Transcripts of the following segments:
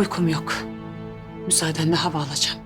Uykum yok. Müsaadenle hava alacağım.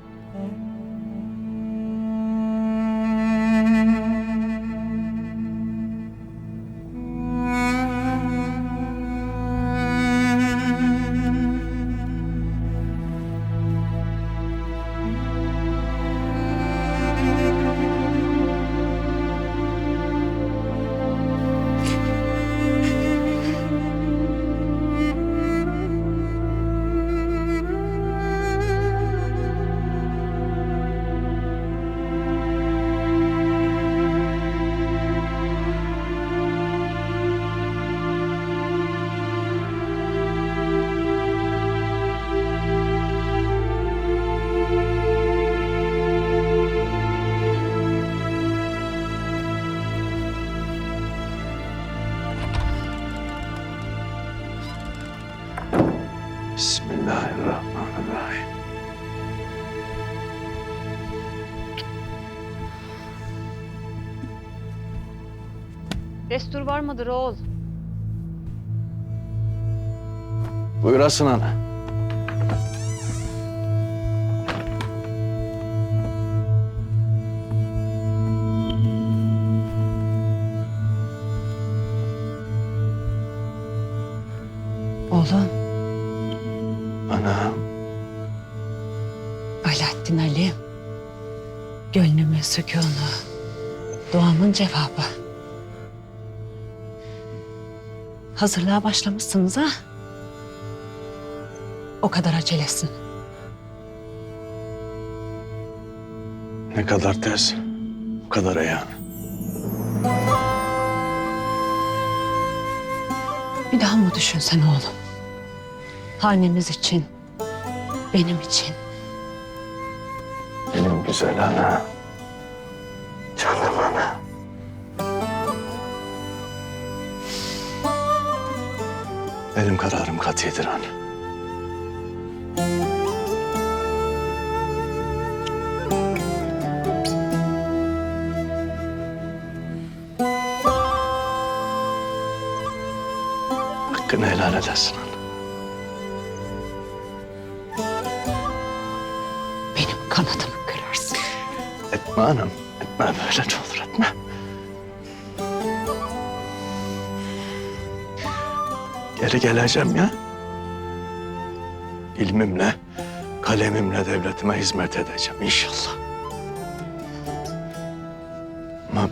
Bismillahirrahmanirrahim. Destur var mıdır oğul? Buyurasın ana. Oğlum, Alaaddin Ali'm. Gönlümün sükûnu. Duamın cevabı. Hazırlığa başlamışsınız ha? O kadar acelesin. Ne kadar tez, o kadar ayağın. Bir daha mı düşünsen oğlum? Hanemiz için, benim için. Güzel ana. Canım ana. Benim kararım katidir ana. Hakkını helal edersin ana. Etme anam. Etme böyle ne olur etme. Geri geleceğim ya. İlmimle, kalemimle devletime hizmet edeceğim inşallah. Ama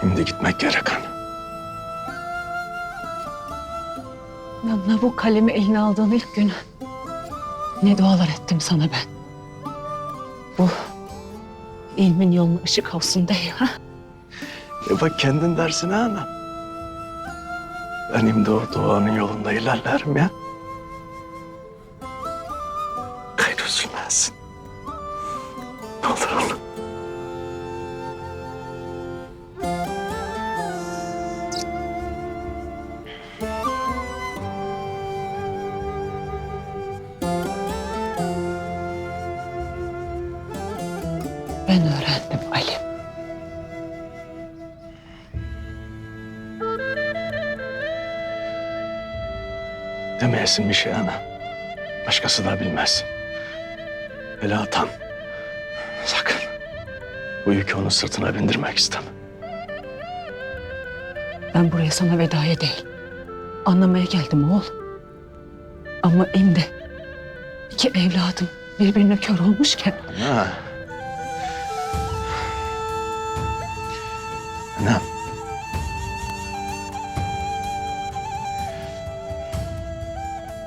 şimdi gitmek gerek ana. Yanına bu kalemi eline aldığın ilk gün ne dualar ettim sana ben. Bu ilmin yoluna ışık olsun diye ha? E bak kendin dersin ha ana. Benim de o doğanın yolunda ilerlerim ya. Hayır Ben öğrendim Ali. Demeyesin bir şey ana. Başkası da bilmez. Hele atan. Sakın. Bu yükü onun sırtına bindirmek istemem. Ben buraya sana vedaya değil, anlamaya geldim oğul. Ama şimdi iki evladım birbirine kör olmuşken Ana. Anam.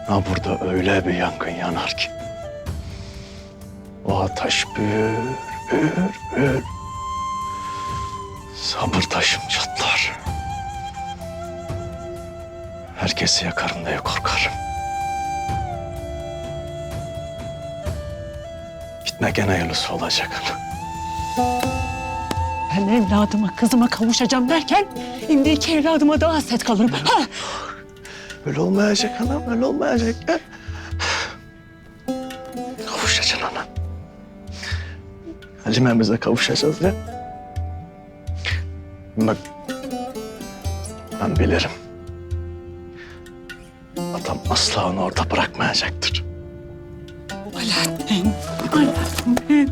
Ha burada öyle bir yangın yanar ki. O ateş bür, bür, bür. Sabır taşım çatlar. Herkesi yakarım diye korkarım. Gitmek en hayırlısı olacak ana. Ben evladıma, kızıma kavuşacağım derken şimdi iki evladıma daha hasret kalırım. Ha? Öyle olmayacak anam, öyle olmayacak. ya. Kavuşacaksın anam. Halime'mize kavuşacağız ya. Bak, ben bilirim. Atam asla onu orada bırakmayacaktır. Alaaddin, Alaaddin.